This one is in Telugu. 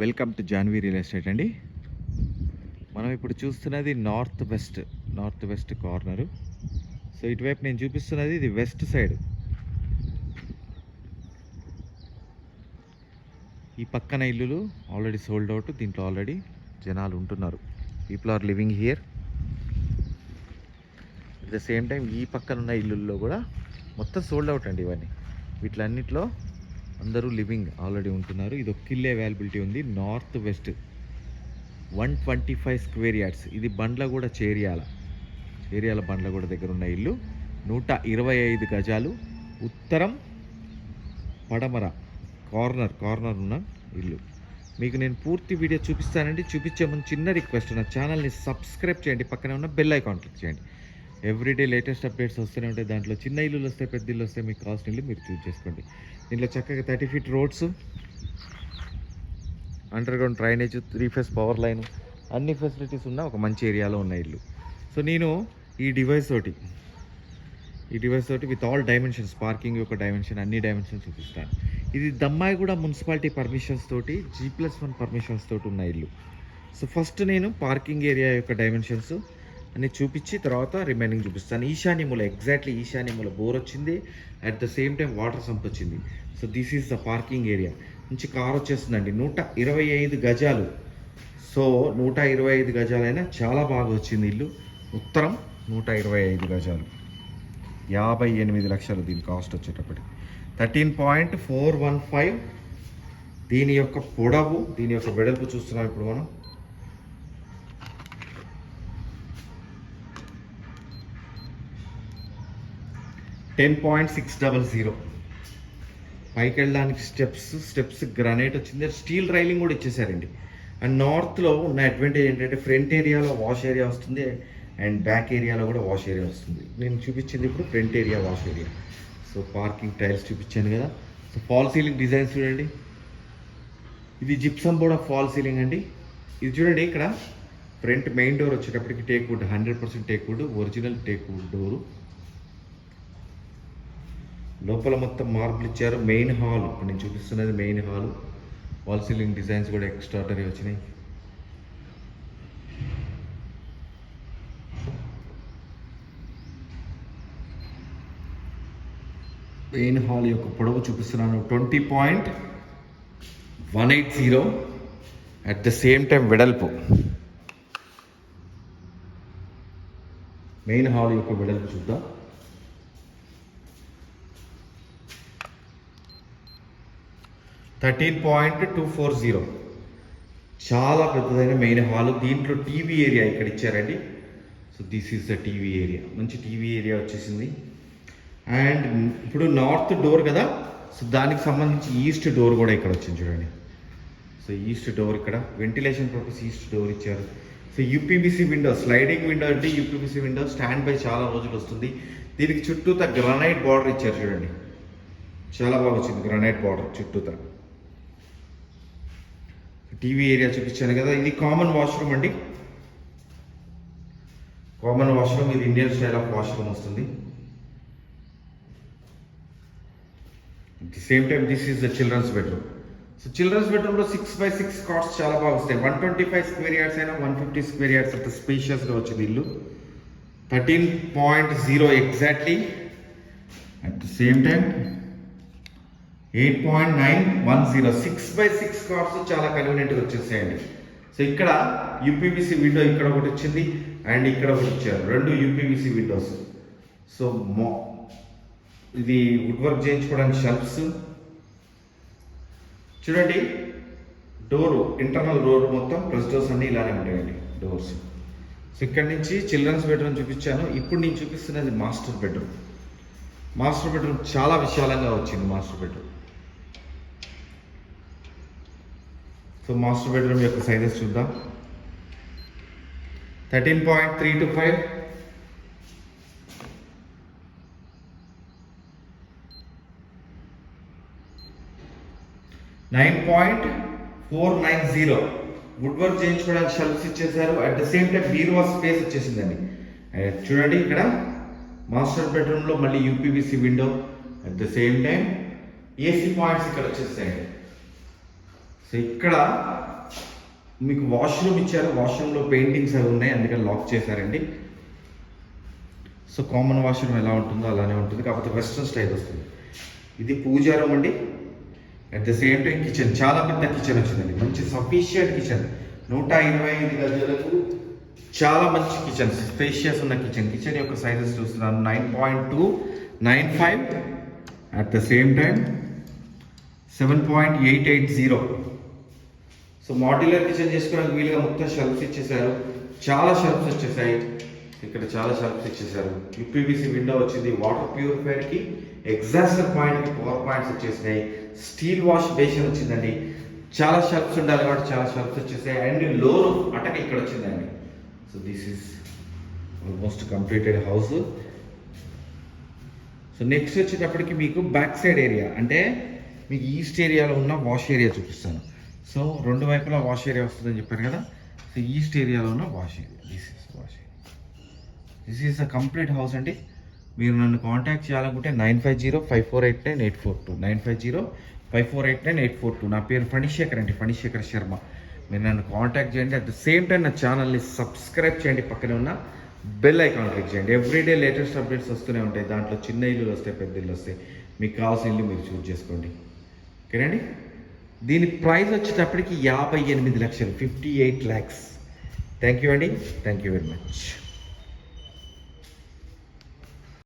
Welcome to Janhvi real estate అండి. మనం ఇప్పుడు చూస్తున్నది north west north west corner. So ఇటువైపు నేను చూపిస్తున్నది ఇది వెస్ట్ సైడ్. ఈ పక్కన ఇల్లులు ఆల్రెడీ సోల్డ్ అవుట్ దీంట్లో ఆల్రెడీ జనాలు ఉంటున్నారు. People are living here at the same time ఈ పక్కన ఉన్న ఇల్లుల్లో కూడా మొత్తం సోల్డ్ అవుట్ అండి ఇవన్నీ. వీటిలన్నిట్లో అందరూ లివింగ్ ఆల్రెడీ ఉంటున్నారు. ఇది ఒక కిల్ అవైలబిలిటీ ఉంది. North west one twenty five square yards. ఇది బండ్ల కూడా చేరియాల. చేరియాల బండ్ల కూడా దగ్గర ఉన్న ఇల్లు. నూట ఇరవై ఐదు గజాలు. ఉత్తరం పడమర కార్నర్ కార్నర్ ఉన్న ఇల్లు. మీకు నేను పూర్తి వీడియో చూపిస్తానండి. చూపించే ముందు చిన్న రిక్వెస్ట్ నా ఛానల్ని సబ్స్క్రైబ్ చేయండి. పక్కనే ఉన్న బెల్ ఐకాన్ క్లిక్ చేయండి. ఎవ్రీడే లేటెస్ట్ అప్డేట్స్ వస్తూనే ఉంటాయి. దాంట్లో చిన్న ఇల్లులు వస్తాయి పెద్ద ఇల్లు వస్తాయి. మీకు కాస్ట్ ఇల్లు మీరు చూస్ చేసుకోండి. దీంట్లో చక్కగా thirty feet roads underground drainage three phase power line అన్ని ఫెసిలిటీస్ ఉన్న ఒక మంచి ఏరియాలో ఉన్న ఇల్లు. సో నేను ఈ డివైస్ తోటి ఈ డివైస్ తోటి విత్ ఆల్ డైమెన్షన్స్ పార్కింగ్ యొక్క డైమెన్షన్ అన్ని డైమెన్షన్స్ చూపిస్తాను. ఇది దమ్మాయి కూడా మున్సిపాలిటీ పర్మిషన్స్ తోటి జీ ప్లస్ వన్ పర్మిషన్స్ తోటి ఉన్న ఇల్లు. సో ఫస్ట్ నేను పార్కింగ్ ఏరియా యొక్క డైమెన్షన్స్ అని చూపించి తర్వాత రిమైనింగ్ చూపిస్తాను. ఈశాన్యముల ఎగ్జాక్ట్లీ ఈశాన్యముల బోర్ వచ్చింది. At the same time water sump వచ్చింది. So this is the parking area నుంచి కార్ వచ్చేస్తుందండి. నూట ఇరవై ఐదు గజాలు. సో నూట ఇరవై ఐదు గజాలైనా చాలా బాగా వచ్చింది ఇల్లు. ఉత్తరం నూట ఇరవై ఐదు గజాలు. యాభై ఎనిమిది లక్షలు దీని కాస్ట్ వచ్చేటప్పటికి. Thirteen point four one five దీని యొక్క పొడవు దీని యొక్క వెడల్పు చూస్తున్నాం ఇప్పుడు మనం. Ten point six double zero పైకి వెళ్ళడానికి స్టెప్స్ స్టెప్స్ గ్రానైట్ వచ్చింది. స్టీల్ రైలింగ్ కూడా ఇచ్చేసారండి. అండ్ నార్త్లో ఉన్న అడ్వాంటేజ్ ఏంటంటే ఫ్రంట్ ఏరియాలో వాష్ ఏరియా వస్తుంది అండ్ బ్యాక్ ఏరియాలో కూడా వాష్ ఏరియా వస్తుంది. నేను చూపించింది ఇప్పుడు front area wash area. So parking tiles చూపించాను కదా. సో ఫాల్ సీలింగ్ డిజైన్స్ చూడండి. ఇది gypsum board of fall ceiling అండి. ఇది చూడండి ఇక్కడ. ఫ్రంట్ మెయిన్ డోర్ వచ్చేటప్పటికి teak wood hundred percent teak wood original teak wood door. లోపల మొత్తం మార్బుల్ ఇచ్చారు. మెయిన్ హాల్ ఇప్పుడు నేను చూపిస్తున్నది main hall. Wall ceiling designs కూడా ఎక్స్ట్రాటరీ వచ్చినాయి. మెయిన్ హాల్ యొక్క పొడవు చూపిస్తున్నాను. Twenty point one eight zero at the same time వెడల్పు. మెయిన్ హాల్ యొక్క వెడల్పు చూద్దాం. Thirteen point two four zero. చాలా పెద్దదైన మెయిన్ హాల్. దీంట్లో టీవీ ఏరియా ఇక్కడ ఇచ్చారండి. So this is the TV area. మంచి టీవీ ఏరియా వచ్చేసింది. అండ్ ఇప్పుడు నార్త్ డోర్ కదా? సో దానికి సంబంధించి ఈస్ట్ డోర్ కూడా ఇక్కడ వచ్చింది చూడండి. సో ఈస్ట్ డోర్ ఇక్కడ. వెంటిలేషన్ పర్పస్ ఈస్ట్ డోర్ ఇచ్చారు. So UPVC window sliding window అంటే యూపీబీసీ విండో స్టాండ్ బై చాలా రోజులు వస్తుంది. దీనికి చుట్టూత గ్రనైట్ బార్డర్ ఇచ్చారు చూడండి. చాలా బాగా వచ్చింది గ్రనైట్ బార్డర్ చుట్టూత. టీవీ ఏరియా చూపించాను కదా ఇది కామన్ వాష్రూమ్ అండి. కామన్ వాష్రూమ్ ఇది ఇండియన్ స్టైల్ ఆఫ్ వాష్రూమ్ వస్తుంది. The same time this is the children's bedroom so children's బెడ్రూమ్లో సిక్స్ బై సిక్స్ కాస్ట్ చాలా బాగా వస్తాయి. One twenty five square yards అయినా వన్ ఫిఫ్టీ స్క్వేర్ యార్డ్స్ అంత స్పేషియస్గా వచ్చింది ఇల్లు. Thirteen point zero exactly at the same time eight point nine one zero six by six cars చాలా కన్వీనియంట్గా వచ్చేసాయండి. సో ఇక్కడ యూపీవీసీ విండో ఇక్కడ ఒకటి వచ్చింది అండ్ ఇక్కడ ఒకటి ఇచ్చారు రెండు యూపీవీసీ విండోస్. సో మో ఇది వుడ్ వర్క్ చేయించుకోవడానికి షెల్ఫ్స్ చూడండి డోరు ఇంటర్నల్ డోర్ మొత్తం ప్రెస్ డోర్స్ అన్నీ ఇలానే ఉంటాయండి డోర్స్ సో ఇక్కడ నుంచి చిల్డ్రన్స్ బెడ్రూమ్ చూపించాను. ఇప్పుడు నేను చూపిస్తున్నది మాస్టర్ బెడ్రూమ్ మాస్టర్ బెడ్రూమ్ చాలా విశాలంగా వచ్చింది master bedroom so master bedroom యొక్క సైజెస్ చూద్దాం. Thirteen point three two five nine point four nine zero wood work చేయించుకోవడానికి షెల్ఫ్స్ ఇచ్చేసారు అట్ ద సేమ్ టైం బీరువా స్పేస్ వచ్చేసిందండి చూడండి ఇక్కడ. మాస్టర్ బెడ్రూమ్లో మళ్ళీ UPVC window at the same time AC points ఇక్కడ వచ్చేసాయండి. సో ఇక్కడ మీకు వాష్రూమ్ ఇచ్చారు. వాష్రూమ్లో పెయింటింగ్స్ అవి ఉన్నాయి. అందుకని లాక్ చేశారండి. సో కామన్ వాష్రూమ్ ఎలా ఉంటుందో అలానే ఉంటుంది. కాకపోతే వెస్ట్రన్ స్టైల్ వస్తుంది. ఇది పూజా రూమ్ అండి. At the same time kitchen చాలా పెద్ద కిచెన్ వచ్చిందండి. మంచి సఫిషియంట్ కిచెన్ నూట ఇరవై ఐదు గజలకు చాలా మంచి కిచెన్ స్పేషియస్ ఉన్న కిచెన్ కిచెన్ యొక్క సైజెస్ చూస్తున్నాను. Nine point two nine five at the same time seven point eight eight zero so modular kitchen చేసుకోవడానికి వీలుగా మొత్తం షెల్ఫ్స్ ఇచ్చేసారు చాలా షెల్ఫ్స్ వచ్చేసాయి. ఇక్కడ చాలా షెల్ఫ్స్ ఇచ్చేసారు యూపీవీసీ విండో వచ్చింది. వాటర్ ప్యూరిఫైర్కి ఎగ్జాస్టర్ పాయింట్కి పవర్ పాయింట్స్ వచ్చేసినాయి. స్టీల్ వాష్ బేసిన్ వచ్చిందండి. చాలా షెల్ఫ్స్ ఉండాలి కాబట్టి చాలా షెల్ఫ్స్ వచ్చేసాయి. అండ్ లోన్ అటక్ ఇక్కడ వచ్చిందండి. So this is almost completed house so next వచ్చేటప్పటికి మీకు బ్యాక్ సైడ్ ఏరియా అంటే మీకు ఈస్ట్ ఏరియాలో ఉన్న వాష్ ఏరియా చూపిస్తాను. సో రెండు వైపులా వాష్ ఏరియా వస్తుందని చెప్పాను కదా. సో ఈస్ట్ ఏరియాలో ఉన్న wash area. This is wash area this is a complete house అండి. మీరు నన్ను కాంటాక్ట్ చేయాలనుకుంటే nine five zero five four eight nine eight four two. Nine five zero five four eight nine eight four two. నా పేరు ఫణిశేఖర్ అండి ఫణిశేఖర్ శర్మ. మీరు నన్ను కాంటాక్ట్ చేయండి. అట్ ద సేమ్ టైం నా ఛానల్ని సబ్స్క్రైబ్ చేయండి. పక్కనే ఉన్న బెల్ ఐకాన్ క్లిక్ చేయండి. ఎవ్రీడే లేటెస్ట్ అప్డేట్స్ వస్తూనే ఉంటాయి. దాంట్లో చిన్న ఇల్లు వస్తాయి పెద్ద ఇల్లు వస్తాయి. మీకు కావాల్సిన ఇల్లు మీరు చూస్ చేసుకోండి. ఓకేనండి దీని ప్రైస్ వచ్చేటప్పటికి యాభై ఎనిమిది లక్షలు fifty eight lakhs. Thank you అండి థ్యాంక్ యూ వెరీ మచ్